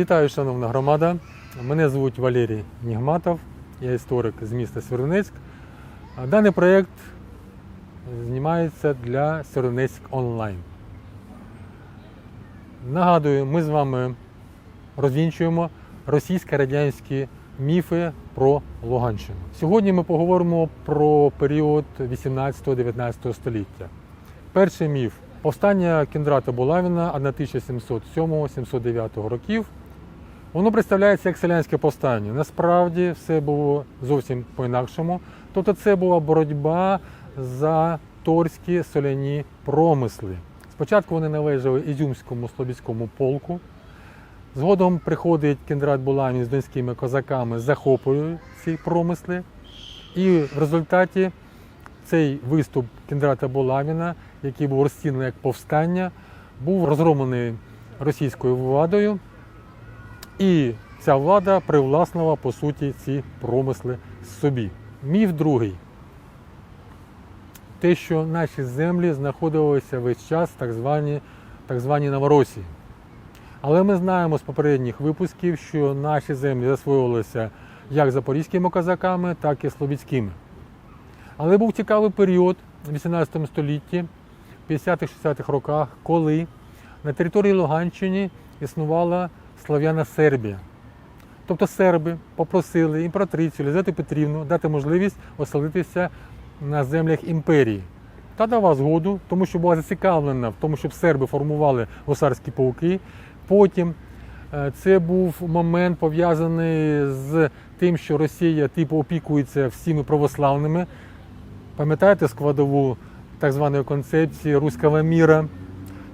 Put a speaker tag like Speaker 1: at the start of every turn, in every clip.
Speaker 1: Вітаю, шановна громада. Мене звуть Валерій Нігматов, я історик з міста Сєвєродонецьк. А Даний проєкт знімається для Сєвєродонецьк онлайн. Нагадую, ми з вами розвінчуємо російсько-радянські міфи про Луганщину. Сьогодні ми поговоримо про період 18-19 століття. Перший міф повстання Кіндрата Булавіна 1707-709 років. Воно представляється як селянське повстання. Насправді все було зовсім по-інакшому. Тобто це була боротьба за торські соляні промисли. Спочатку вони належали Ізюмському Слобідському полку. Згодом приходить Кіндрат Булавін з донськими козаками, захоплює ці промисли. І в результаті цей виступ Кіндрата Булавіна, який був розцінений як повстання, був розгромлений російською владою. І ця влада привласнила по суті ці промисли собі. Міф другий. Те, що наші землі знаходилися весь час так звані, так звані Новоросії. Але ми знаємо з попередніх випусків, що наші землі засвоювалися як запорізькими козаками, так і слобідськими. Але був цікавий період в 18 столітті, 50-60-х роках, коли на території Луганщини існувала Слов'яна Сербія. Тобто серби попросили імператрицю Лізавету Петрівну дати можливість оселитися на землях імперії. Та дала згоду, тому що була зацікавлена в тому, щоб серби формували гусарські полки. Потім е, це був момент пов'язаний з тим, що Росія типу опікується всіми православними. Пам'ятаєте складову так званої концепції руського міра?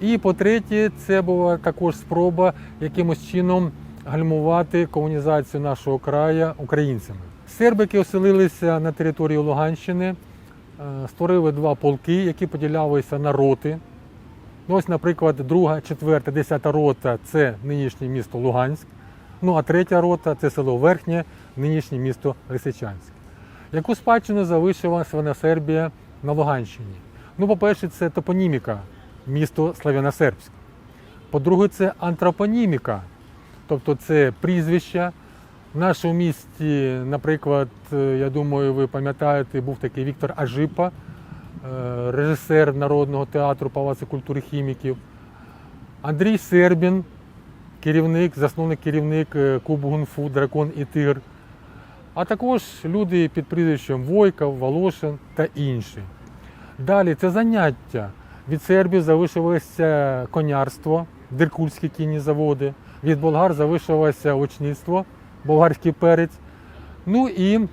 Speaker 1: І по-третє, це була також спроба якимось чином гальмувати колонізацію нашого краю українцями. Серби, які оселилися на території Луганщини, е, створили два полки, які поділялися на роти. Ну, ось, наприклад, друга, четверта, десята рота це нинішнє місто Луганськ. Ну а третя рота це село Верхнє, нинішнє місто Лисичанськ. Яку спадщину залишила Свина Сербія на Луганщині? Ну, по-перше, це топоніміка, місто Славяно-Сербськ. По-друге, це антропоніміка, тобто це прізвища. В нашому місті, наприклад, е, я думаю, ви пам'ятаєте, був такий Віктор Ажипа, е, режисер Народного театру Палацу культури хіміків. Андрій Сербін, керівник, засновник керівник е, клубу Гунфу Дракон і Тигр. А також люди під прізвищем Войков, Волошин та інші. Далі це заняття. Від сербів залишилося конярство, диркульські кінні заводи. Від болгар залишилося очництво, болгарський перець. Ну і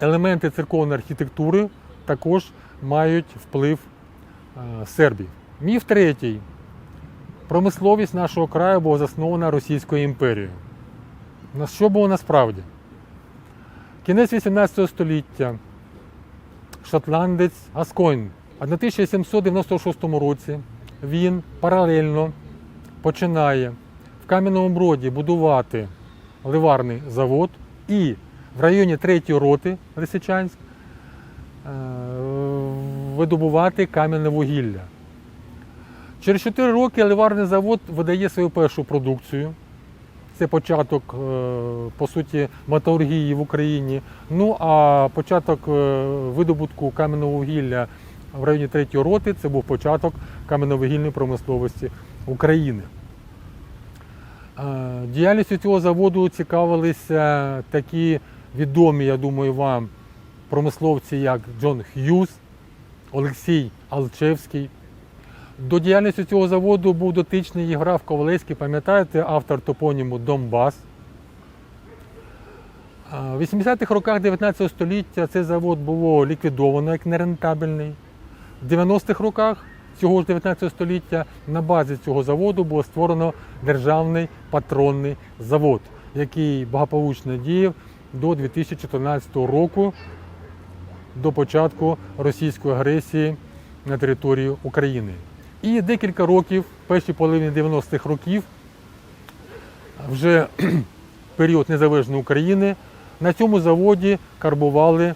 Speaker 1: елементи церковної архітектури також мають вплив е, сербів. Міф третій. Промисловість нашого краю була заснована Російською імперією. На що було насправді? Кінець 18 століття шотландець Гаскойн. В 1796 році він паралельно починає в Кам'яному Броді будувати ливарний завод і в районі 3-ї роти Лисичанськ е, видобувати кам'яне вугілля. Через 4 роки ливарний завод видає свою першу продукцію. Це початок, е, по суті, металургії в Україні. Ну а початок е, видобутку кам'яного вугілля в районі 3-ї роти це був початок кам'яновугільної промисловості України. Е, Діяльністю цього заводу цікавилися такі відомі, я думаю, вам промисловці, як Джон Х'юз, Олексій Алчевський. До діяльності цього заводу був дотичний Євграф Ковалевський, пам'ятаєте, автор топоніму Донбас. А В 80-х роках 19 століття цей завод було ліквідовано як нерентабельний. В 90-х роках цього ж 19 століття на базі цього заводу було створено державний патронний завод, який благополучно діяв до 2014 року, до початку російської агресії на територію України. І декілька років, в першій половині 90-х років, вже період незалежної України, на цьому заводі карбували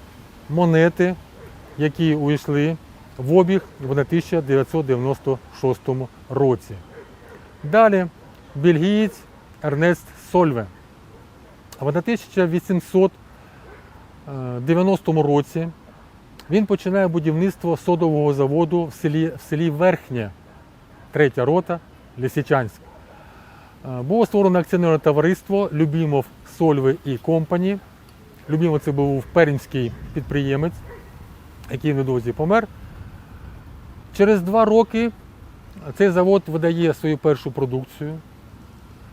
Speaker 1: монети, які увійшли в обіг в 1996 році. Далі бельгієць Ернест Сольве. В 1890 році він починає будівництво содового заводу в селі, в селі Верхнє, третя рота, Лисичанськ. Е, Було створено акціонерне товариство Любімов Сольве і Компані. Любімов це був пермський підприємець, який недовзі помер. Через два роки цей завод видає свою першу продукцію.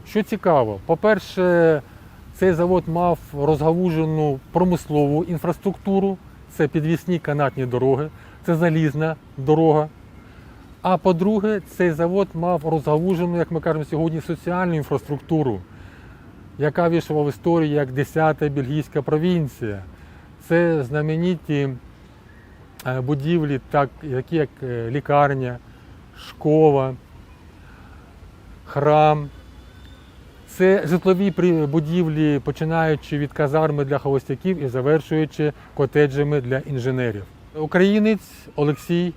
Speaker 1: Що цікаво, по-перше, цей завод мав розгалужену промислову інфраструктуру, це підвісні канатні дороги, це залізна дорога. А по-друге, цей завод мав розгалужену, як ми кажемо сьогодні, соціальну інфраструктуру, яка вийшла в історію як 10-та бельгійська провінція. Це знамениті будівлі, так, які як е, лікарня, школа, храм. Це житлові будівлі, починаючи від казарми для холостяків і завершуючи котеджами для інженерів. Українець Олексій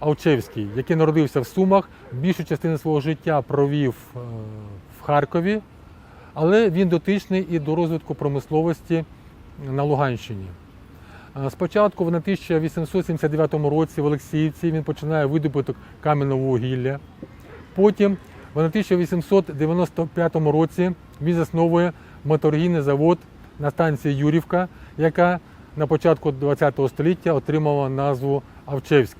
Speaker 1: Алчевський, який народився в Сумах, більшу частину свого життя провів е, в Харкові, але він дотичний і до розвитку промисловості на Луганщині. Спочатку в 1879 році в Олексіївці він починає видобуток кам'яного вугілля. Потім в 1895 році він засновує моторгійний завод на станції Юрівка, яка на початку ХХ століття отримала назву Авчевськ.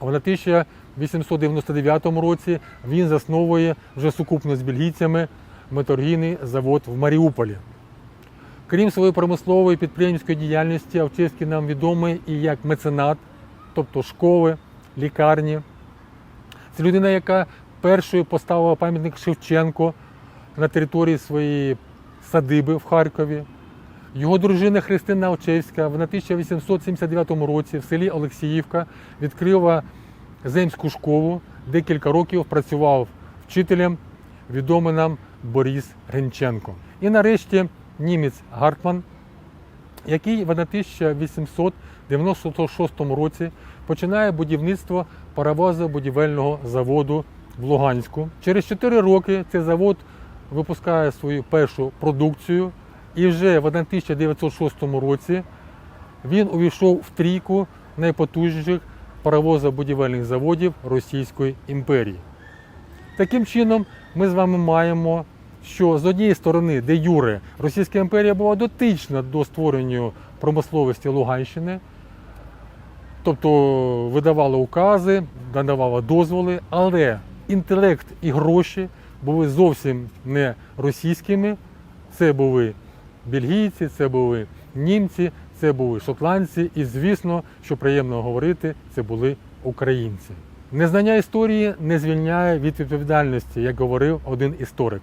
Speaker 1: В 1899 році він засновує вже сукупно з бельгійцями металургійний завод в Маріуполі. Крім своєї промислової підприємницької діяльності, Авчевський нам відомий і як меценат, тобто школи, лікарні. Це людина, яка першою поставила пам'ятник Шевченко на території своєї садиби в Харкові. Його дружина Христина Алчевська в 1879 році в селі Олексіївка відкрила земську школу, декілька років працював вчителем, відомий нам Борис Гринченко. І нарешті німець Гартман, який в 1896 році починає будівництво паровозобудівельного заводу в Луганську. Через 4 роки цей завод випускає свою першу продукцію, і вже в 1906 році він увійшов в трійку найпотужніших паровозобудівельних заводів Російської імперії. Таким чином, ми з вами маємо, що з однієї сторони, де Юре, Російська імперія була дотична до створення промисловості Луганщини, тобто видавала укази, надавала дозволи, але інтелект і гроші були зовсім не російськими. Це були бельгійці, це були німці, це були шотландці, і, звісно, що приємно говорити, це були українці. Незнання історії не звільняє від відповідальності, як говорив один історик.